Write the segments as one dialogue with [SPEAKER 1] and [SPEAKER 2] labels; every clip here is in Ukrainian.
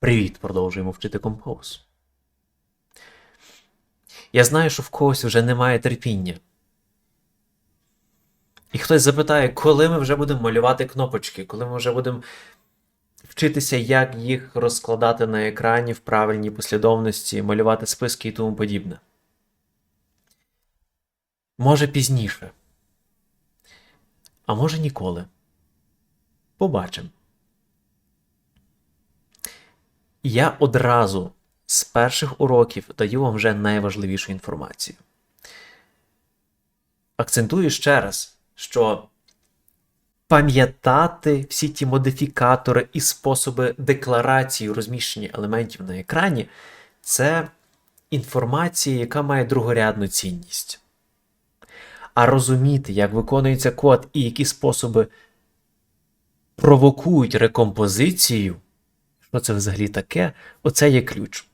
[SPEAKER 1] Привіт, продовжуємо вчити Compose. Я знаю, що в когось вже немає терпіння. І хтось запитає, коли ми вже будемо малювати кнопочки, коли ми вже будемо вчитися, як їх розкладати на екрані в правильній послідовності, малювати списки і тому подібне. Може пізніше. А може ніколи. Побачимо. Я одразу з перших уроків даю вам вже найважливішу інформацію. Акцентую ще раз, що пам'ятати всі ті модифікатори і способи декларації розміщення елементів на екрані це інформація, яка має другорядну цінність. А розуміти, як виконується код і які способи провокують рекомпозицію, що це взагалі таке, оце є ключ.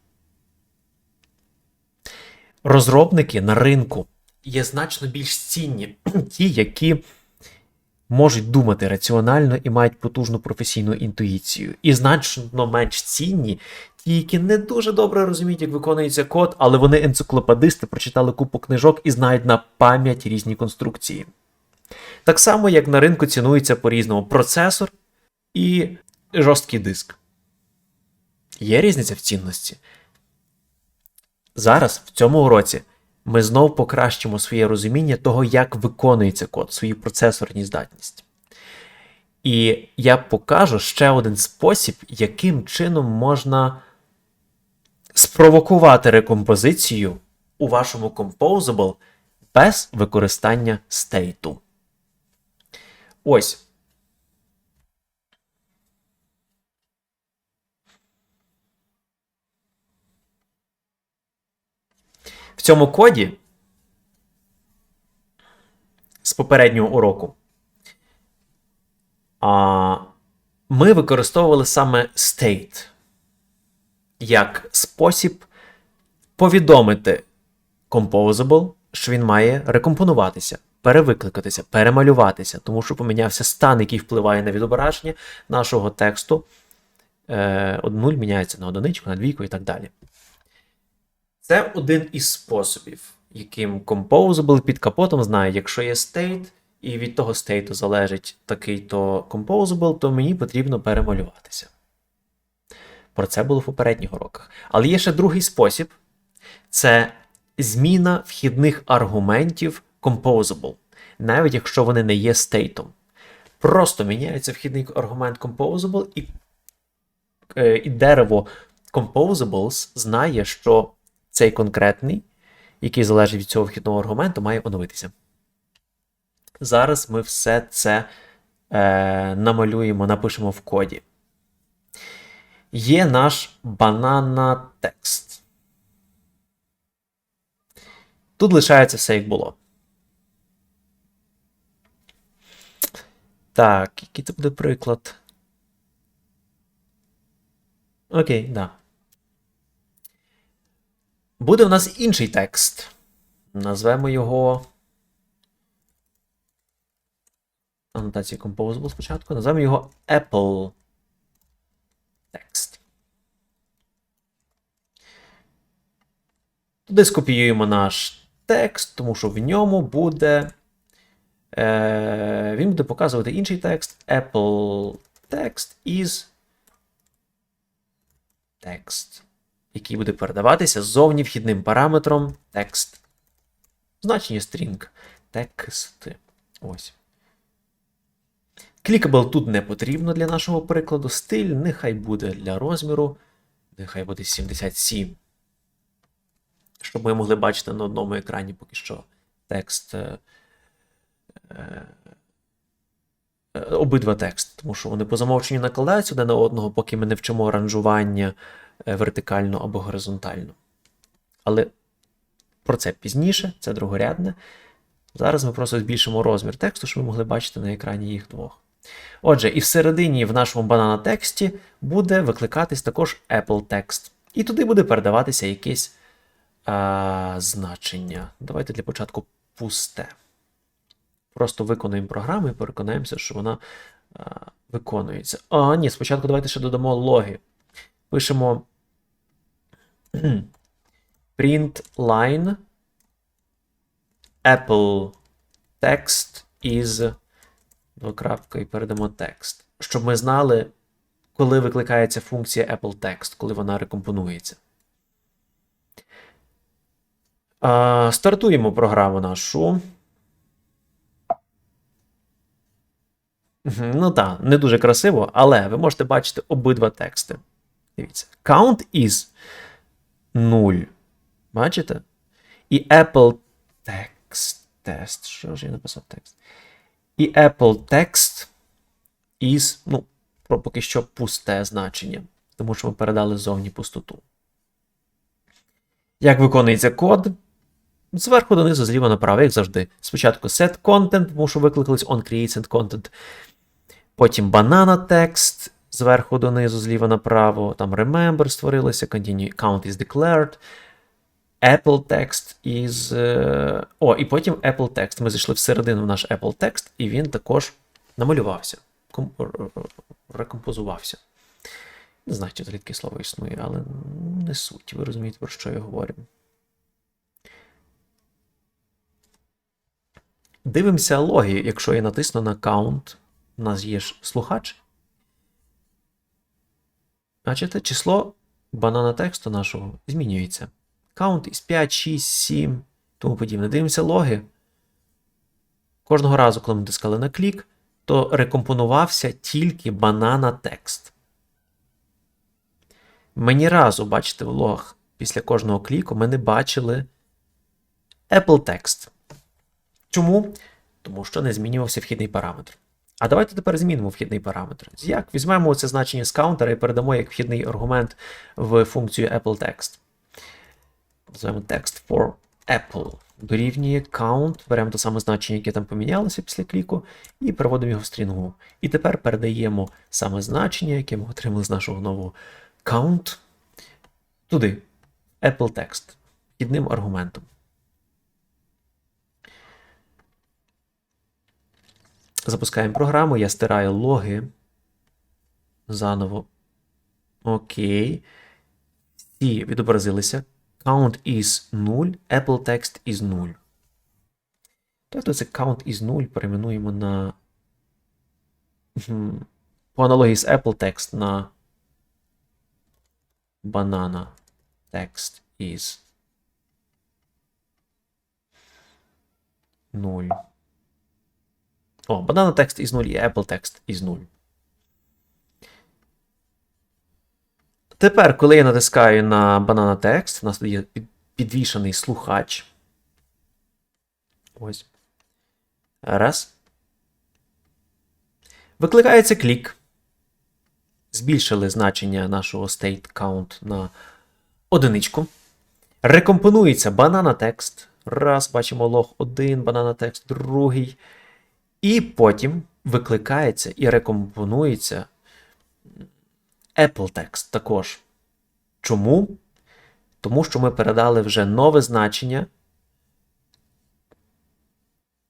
[SPEAKER 1] Розробники на ринку є значно більш цінні, ті, які можуть думати раціонально і мають потужну професійну інтуїцію. І значно менш цінні ті, які не дуже добре розуміють, як виконується код, але вони енциклопедисти, прочитали купу книжок і знають на пам'ять різні конструкції. Так само, як на ринку цінується по-різному процесор і жорсткий диск. Є різниця в цінності. Зараз, в цьому уроці, ми знов покращимо своє розуміння того, як виконується код, свою процесорні здатність. І я покажу ще один спосіб, яким чином можна спровокувати рекомпозицію у вашому Composable без використання стейту. Ось. Цьому коді з попереднього уроку а, ми використовували саме state як спосіб повідомити Composable, що він має рекомпонуватися, перевикликатися, перемалюватися, тому що помінявся стан, який впливає на відображення нашого тексту. Е, 0 міняється на одиничку, на двійку і так далі. Це один із способів, яким Composable під капотом знає, якщо є state, і від того стейту залежить такий-то Composable, то мені потрібно перемалюватися. Про це було в попередніх уроках. Але є ще другий спосіб це зміна вхідних аргументів Composable, навіть якщо вони не є стейтом. Просто міняється вхідний аргумент Composable, і, е, і дерево Composables знає, що цей конкретний, який залежить від цього вхідного аргументу, має оновитися. Зараз ми все це е, намалюємо, напишемо в коді. Є наш банана текст. Тут лишається все, як було. Так, який це буде приклад? Окей, да. Буде в нас інший текст. Назвемо його. Анотація Composable спочатку. Назвемо його Apple Text. Туди скопіюємо наш текст, тому що в ньому буде. Е, Він буде показувати інший текст. Apple Text is text який буде передаватися ззовні вхідним параметром текст. Значення string. Текст. Ось. Clickable тут не потрібно для нашого прикладу. Стиль нехай буде для розміру. Нехай буде 77. Щоб ми могли бачити на одному екрані поки що текст. Е, е, обидва тексти, тому що вони по замовченню накладаються один на одного, поки ми не вчимо ранжування е, вертикально або горизонтально. Але про це пізніше, це другорядне. Зараз ми просто збільшимо розмір тексту, щоб ви могли бачити на екрані їх двох. Отже, і всередині в нашому банана тексті буде викликатись також Apple Text. І туди буде передаватися якесь а, значення. Давайте для початку пусте. Просто виконуємо програму і переконаємося, що вона а, виконується. А, ні, спочатку давайте ще додамо логи. пишемо print line Apple text is двокрапка і передамо текст. Щоб ми знали, коли викликається функція Apple Text, коли вона рекомпонується. А, стартуємо програму нашу. Ну так, не дуже красиво, але ви можете бачити обидва тексти. Дивіться. Count is 0. Бачите? І Apple text test. Що ж я написав текст? І Apple text is, ну, про поки що пусте значення, тому що ми передали зовні пустоту. Як виконується код? Зверху донизу, зліва направо, як завжди. Спочатку set content, тому що викликались on create send content. Потім banana text, зверху донизу, зліва направо. Там remember створилося, continue count is declared. Apple text is. е, О, і потім Apple text. Ми зайшли всередину в наш Apple text, і він також намалювався, рекомпозувався. Не знаю, чи таке слово існує, але не суть. Ви розумієте, про що я говорю. Дивимося логи, якщо я натисну на count, у нас є ж слухач. Бачите, число банана тексту нашого змінюється. Count із 5, 6, 7, тому подібне. Дивимося логи. Кожного разу, коли ми натискали на клік, то рекомпонувався тільки банана текст. Ми ні разу, бачите, в логах після кожного кліку ми не бачили Apple Text. Чому? Тому що не змінювався вхідний параметр. А давайте тепер змінимо вхідний параметр. Як? Візьмемо це значення з каунтера і передамо як вхідний аргумент в функцію Apple Text. Називаємо text for Apple. Дорівнює count, беремо те саме значення, яке там помінялося після кліку, і переводимо його в стрінгу. І тепер передаємо саме значення, яке ми отримали з нашого нового count, туди, Apple Text, вхідним аргументом. Запускаємо програму, я стираю логи. Заново. Окей. Всі відобразилися. Count is 0, Apple text is 0. Тобто це count is 0 перейменуємо на. По аналогії з Apple text на banana text is 0. О, banana text із 0 і Apple text із 0. Тепер, коли я натискаю на banana text, у нас тут є під- підвішаний слухач. Ось. Раз. Викликається клік. Збільшили значення нашого state count на одиничку. Рекомпонується banana text. Раз, бачимо лог 1, banana text, другий. І потім викликається і рекомпонується Apple Text також. Чому? Тому що ми передали вже нове значення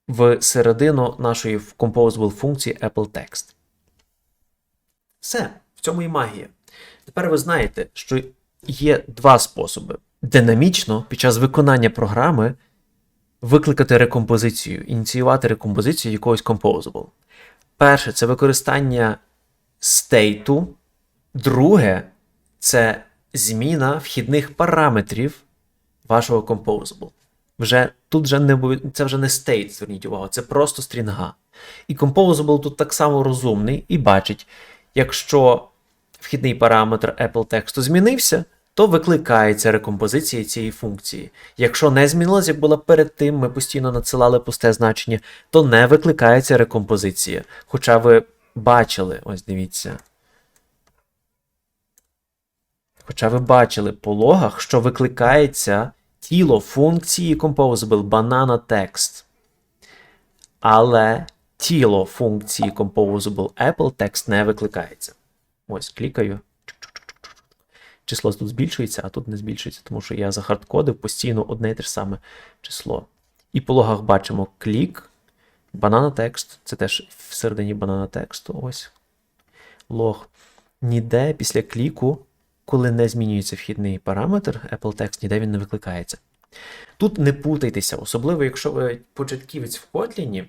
[SPEAKER 1] в середину нашої composable функції Apple Text. Все, в цьому і магія. Тепер ви знаєте, що є два способи: динамічно під час виконання програми викликати рекомпозицію, ініціювати рекомпозицію якогось composable. Перше це використання стейту. Друге це зміна вхідних параметрів вашого composable. Вже, тут вже не, це вже не state, зверніть увагу, це просто стрінга. І composable тут так само розумний і бачить, якщо вхідний параметр Apple тексту змінився, то викликається рекомпозиція цієї функції. Якщо не змінилось, як було перед тим, ми постійно надсилали пусте значення, то не викликається рекомпозиція. Хоча ви бачили, ось дивіться. Хоча ви бачили по логах, що викликається тіло функції composable banana text. Але тіло функції composable Apple text не викликається. Ось, клікаю. Число тут збільшується, а тут не збільшується, тому що я захардкодив постійно одне і те ж саме число. І по логах бачимо клік, banana text, це теж всередині banana тексту. Ось. Лог. Ніде після кліку коли не змінюється вхідний параметр, Apple Text ніде він не викликається. Тут не путайтеся, особливо якщо ви початківець в Kotlin,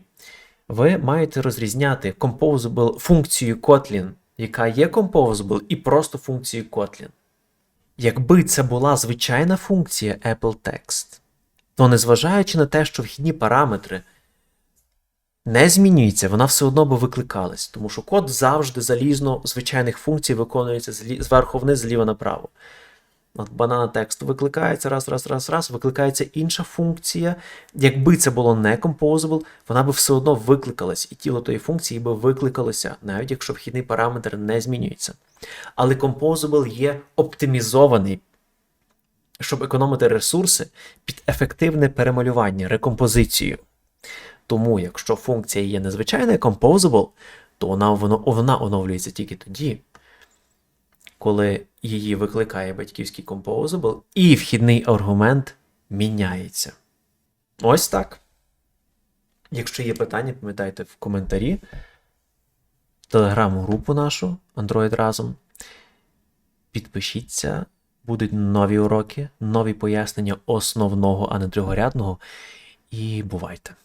[SPEAKER 1] ви маєте розрізняти composable функцію Kotlin, яка є composable, і просто функцію Kotlin. Якби це була звичайна функція Apple Text, то незважаючи на те, що вхідні параметри не змінюються, вона все одно би викликалась, тому що код завжди залізно звичайних функцій виконується зверху вниз, зліва направо. От банана тексту викликається раз, раз, раз, раз, викликається інша функція. Якби це було не composable, вона би все одно викликалась, і тіло тої функції би викликалося, навіть якщо вхідний параметр не змінюється. Але composable є оптимізований, щоб економити ресурси під ефективне перемалювання, рекомпозицію. Тому, якщо функція є незвичайна composable, то вона, воно, вона оновлюється тільки тоді, коли її викликає батьківський composable, і вхідний аргумент міняється. Ось так. Якщо є питання, пам'ятайте в коментарі. Телеграм-групу нашу Android разом. Підпишіться, будуть нові уроки, нові пояснення основного, а не другорядного. І бувайте!